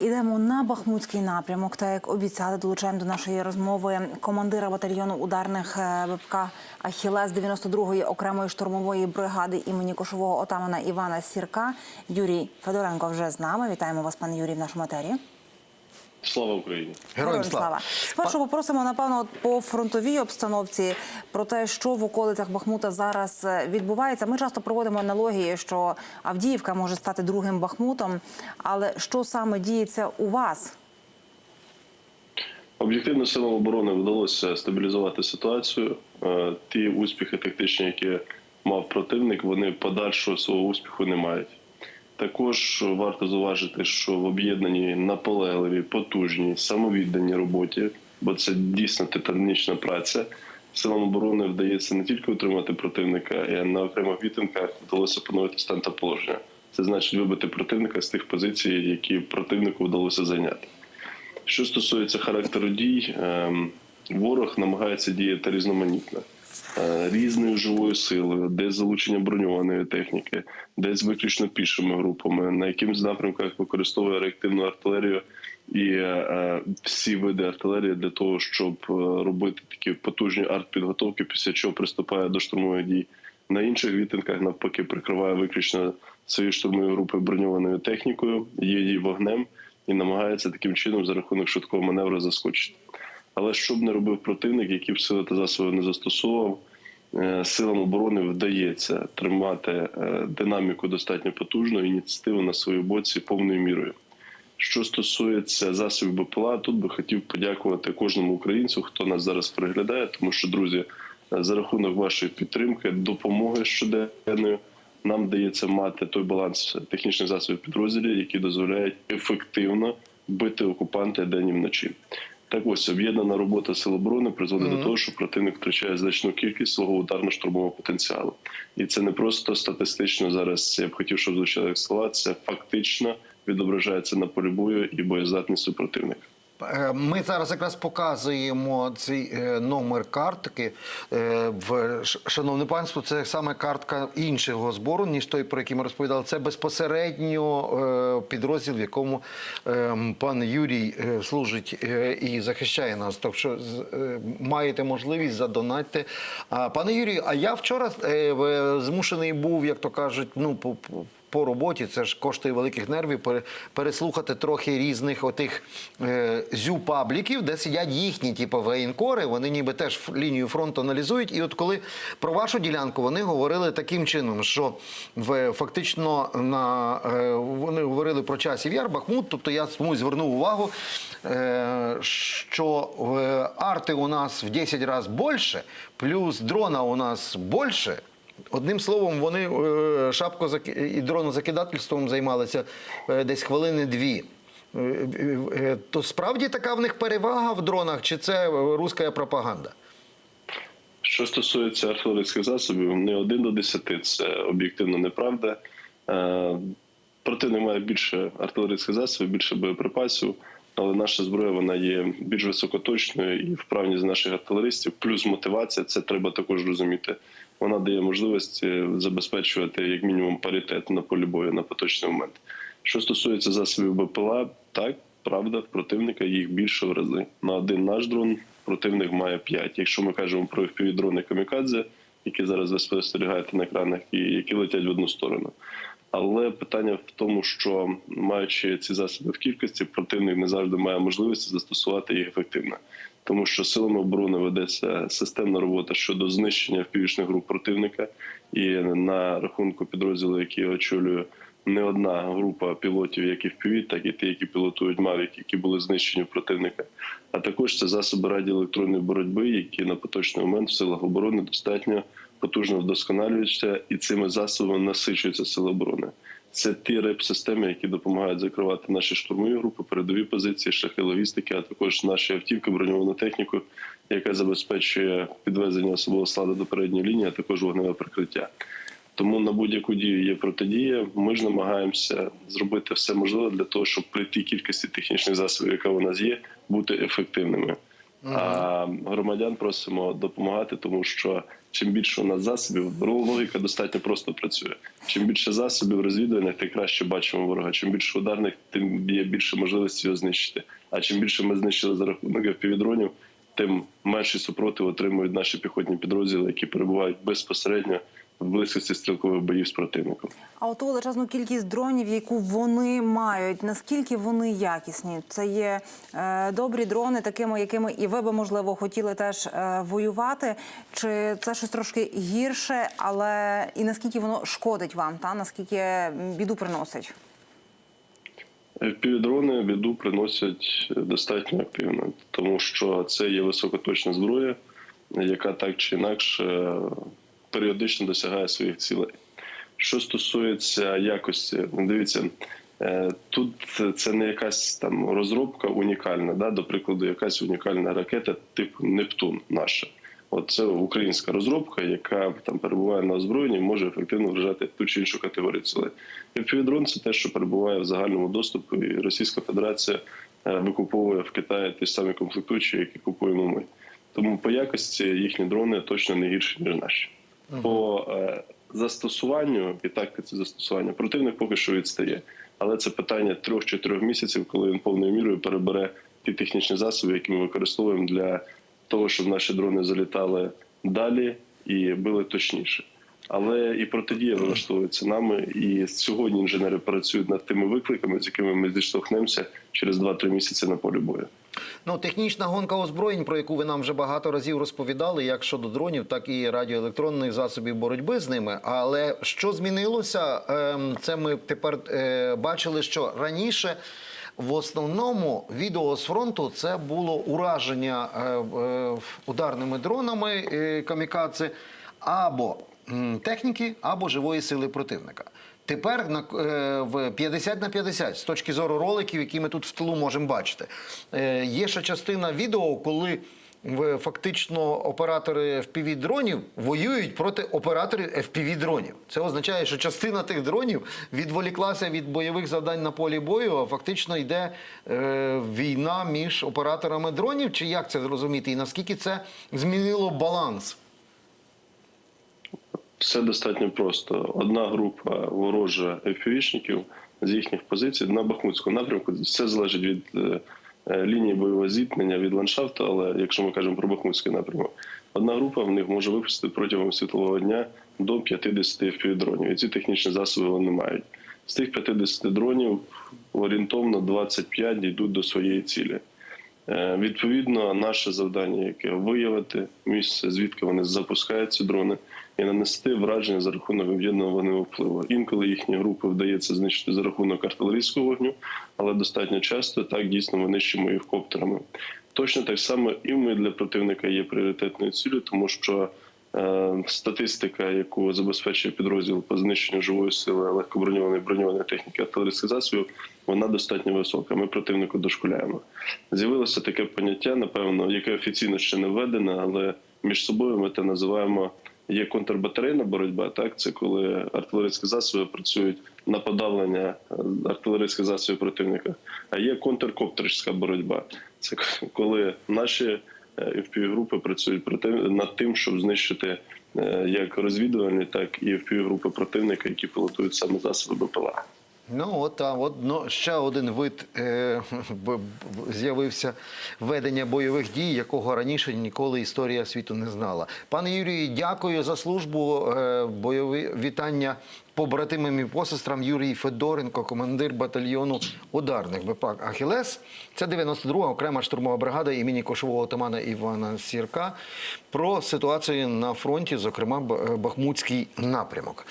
Ідемо на Бахмутський напрямок. Та як обіцяли, долучаємо до нашої розмови командира батальйону ударних е, ВПК Ахілес 92-ї окремої штурмової бригади імені кошового отамана Івана Сірка. Юрій Федоренко вже з нами. Вітаємо вас, пане Юрій, в нашому етері. Слава Україні! Героям слава. Спершу попросимо напевно по фронтовій обстановці про те, що в околицях Бахмута зараз е, відбувається. Ми часто проводимо аналогії, що Авдіївка може стати другим Бахмутом. Але що саме діється у вас? Об'єктивно силам оборони вдалося стабілізувати ситуацію. Е, Ті успіхи тактичні, які мав противник, вони подальшого свого успіху не мають. Також варто зауважити, що в об'єднаній наполегливій, потужній, самовідданій роботі, бо це дійсно титанічна праця. Силам оборони вдається не тільки утримати противника, а на окремих вітинках вдалося поновити стан та положення. Це значить вибити противника з тих позицій, які противнику вдалося зайняти. Що стосується характеру дій, ем, ворог намагається діяти різноманітно. Е, Різною живою силою, десь залучення броньованої техніки, десь виключно пішими групами, на якимсь напрямках використовує реактивну артилерію і е, всі види артилерії для того, щоб е, робити такі потужні артпідготовки, після чого приступає до штурмових дій. На інших відтинках навпаки прикриває виключно свої штурмові групи броньованою технікою, її вогнем і намагається таким чином за рахунок швидкого маневру заскочити. Але що б не робив противник, які б сили та засоби не застосовував, е, силам оборони вдається тримати е, динаміку достатньо потужну, ініціативу на своїй боці повною мірою. Що стосується засобів БПЛА, тут би хотів подякувати кожному українцю, хто нас зараз переглядає, тому що, друзі, за рахунок вашої підтримки, допомоги щоденної, нам вдається мати той баланс технічних засобів підрозділів, які дозволяють ефективно бити окупанта день і вночі. Так ось об'єднана робота сил оборони призводить до того, що противник втрачає значну кількість свого ударно-штурмового потенціалу, і це не просто статистично зараз. Я б хотів, щоб звучала. Це фактично відображається на полі бою і боєздатність противника. Е, Ми зараз якраз показуємо цей е, номер картки. Е, шановне панство, це саме картка іншого збору, ніж той, про який ми розповідали. Це безпосередньо підрозділ, в якому е, пан Юрій служить і захищає нас. Так що маєте можливість задонатьте. А, Пане Юрію, а я вчора змушений був, як то кажуть, ну по. По- роботі, це ж коштує великих нервів, пере- переслухати трохи різних отих е, зю-пабліків, де сидять їхні, типу, воєнкори, вони ніби теж лінію фронту аналізують. І от коли про вашу ділянку вони говорили таким чином, що в, фактично на, е, вони говорили про часів яр, Бахмут, тобто я звернув увагу, е, що е, арти у нас в 10 разів більше, плюс дрона у нас більше. Одним словом, вони е, шапко і дронозакидательством займалися е, десь хвилини дві. Е, То справді така в них перевага в дронах, чи це руська пропаганда? Що стосується артилерійських засобів, не один до десяти це об'єктивно неправда. Противник має більше артилерійських засобів, більше боєприпасів, але наша зброя вона є більш високоточною і вправність наших артилеристів, плюс мотивація, це треба також розуміти. Вона дає можливість забезпечувати як мінімум паритет на полі бою на поточний момент. Що стосується засобів БПЛА, так правда, в противника їх більше в рази. На один наш дрон противник має 5. Якщо ми кажемо про FPV-дрони камікадзе, які зараз ви спостерігаєте на екранах, і які летять в одну сторону. Але питання в тому, що маючи ці засоби в кількості, противник не завжди має можливість застосувати їх ефективно, тому що силами оборони ведеться системна робота щодо знищення впівічних груп противника, і на рахунку підрозділу, який я очолюю, не одна група пілотів, як і впіві, так і ті, які пілотують Мавік, які були знищені противника. А також це засоби радіоелектронної боротьби, які на поточний момент в силах оборони достатньо потужно вдосконалюються, і цими засобами насичуються сили оборони. Це ті реп-системи, які допомагають закривати наші штурмові групи, передові позиції, шляхи логістики, а також наші автівки, броньовану техніку, яка забезпечує підвезення особового складу до передньої лінії, а також вогневе прикриття. Тому на будь-яку дію є протидія. Ми ж намагаємося зробити все можливе для того, щоб при тій кількості технічних засобів, яка у нас є, бути ефективними. А громадян просимо допомагати, тому що чим більше у нас засобів, логіка достатньо просто працює. Чим більше засобів розвідувальних, тим краще бачимо ворога. Чим більше ударних, тим є більше можливості його знищити. А чим більше ми знищили за рахунок півдронів, тим менший супротив отримують наші піхотні підрозділи, які перебувають безпосередньо близькості стрілкових боїв з противником. А от величезну кількість дронів, яку вони мають, наскільки вони якісні? Це є е, добрі дрони, такими, якими і ви би можливо хотіли теж е, воювати. Чи це щось трошки гірше, але і наскільки воно шкодить вам? Та наскільки біду приносить? Півдрони біду приносять достатньо активно, тому що це є високоточна зброя, яка так чи інакше періодично досягає своїх цілей. Що стосується якості, ну, дивіться, е, тут це не якась там розробка унікальна, да, до прикладу, якась унікальна ракета типу Нептун наша. От це українська розробка, яка там перебуває на озброєнні, може ефективно вражати ту чи іншу категорію цілей. Півдрон це те, що перебуває в загальному доступу, і Російська Федерація е, викуповує в Китаї ті самі комплектуючі, які купуємо ми. Тому по якості їхні дрони точно не гірші, ніж наші. По е, застосуванню і тактиці застосування противник поки що відстає. Але це питання трьох-чотирьох місяців, коли він повною мірою перебере ті технічні засоби, які ми використовуємо для того, щоб наші дрони залітали далі і били точніше. Але і протидія влаштовується нами. І сьогодні інженери працюють над тими викликами, з якими ми зіштовхнемося через 2-3 місяці на полі бою. Ну, технічна гонка озброєнь, про яку ви нам вже багато разів розповідали, як щодо дронів, так і радіоелектронних засобів боротьби з ними. Але що змінилося? Ем, Це ми тепер е, бачили, що раніше. В основному відео з фронту це було ураження е, е, ударними дронами камікадзе або техніки, або живої сили противника. Тепер на е, в 50 на 50, з точки зору роликів, які ми тут в тилу можемо бачити, е, є ще частина відео, коли в- фактично оператори fpv дронів воюють проти операторів fpv дронів. Це означає, що частина тих дронів відволіклася від бойових завдань на полі бою, а фактично йде е, війна між операторами дронів. Чи як це зрозуміти? І наскільки це змінило баланс? Все достатньо просто. Одна група ворожа ФПВшників з їхніх позицій на Бахмутському напрямку. Все залежить від е, е, лінії бойового зіткнення, від ландшафту, але якщо ми кажемо про Бахмутський напрямок, одна група в них може випустити протягом світлового дня до 50 FPV-дронів. І ці технічні засоби вони мають. З тих 50 дронів орієнтовно 25 дійдуть до своєї цілі. Е, Відповідно, наше завдання, яке виявити місце, звідки вони запускають ці дрони, і нанести враження за рахунок об'єднаного вогневого впливу. Інколи їхні групи вдається знищити за рахунок артилерійського вогню, але достатньо часто так дійсно ми нищимо їх коптерами. Точно так само і ми для противника є пріоритетною цілею, тому що статистика, яку забезпечує підрозділ по знищенню живої сили легкоброньованої броньованої техніки артилерійських засобів, вона достатньо висока. Ми противнику дошкуляємо. З'явилося таке поняття, напевно, яке офіційно ще не введене, але між собою ми це називаємо. Є контрбатарейна боротьба, так це коли артилерійські засоби працюють на подавлення е, артилерійських засобів противника. А є контркоптерська боротьба. Це коли наші FPV-групи працюють над тим, щоб знищити е, як розвідувальні, так і FPV-групи противника, які пілотують саме засоби БПЛА. Ну, от, а, от ну, ще один вид е, з'явився ведення бойових дій, якого раніше ніколи історія світу не знала. Пане Юрію, дякую за службу. Е, бойові вітання побратимам і посестрам Юрій Федоренко, командир батальйону ударних БПАК Ахілес. Це 92-га окрема штурмова бригада імені кошового отамана Івана Сірка про ситуацію на фронті, зокрема Бахмутський напрямок.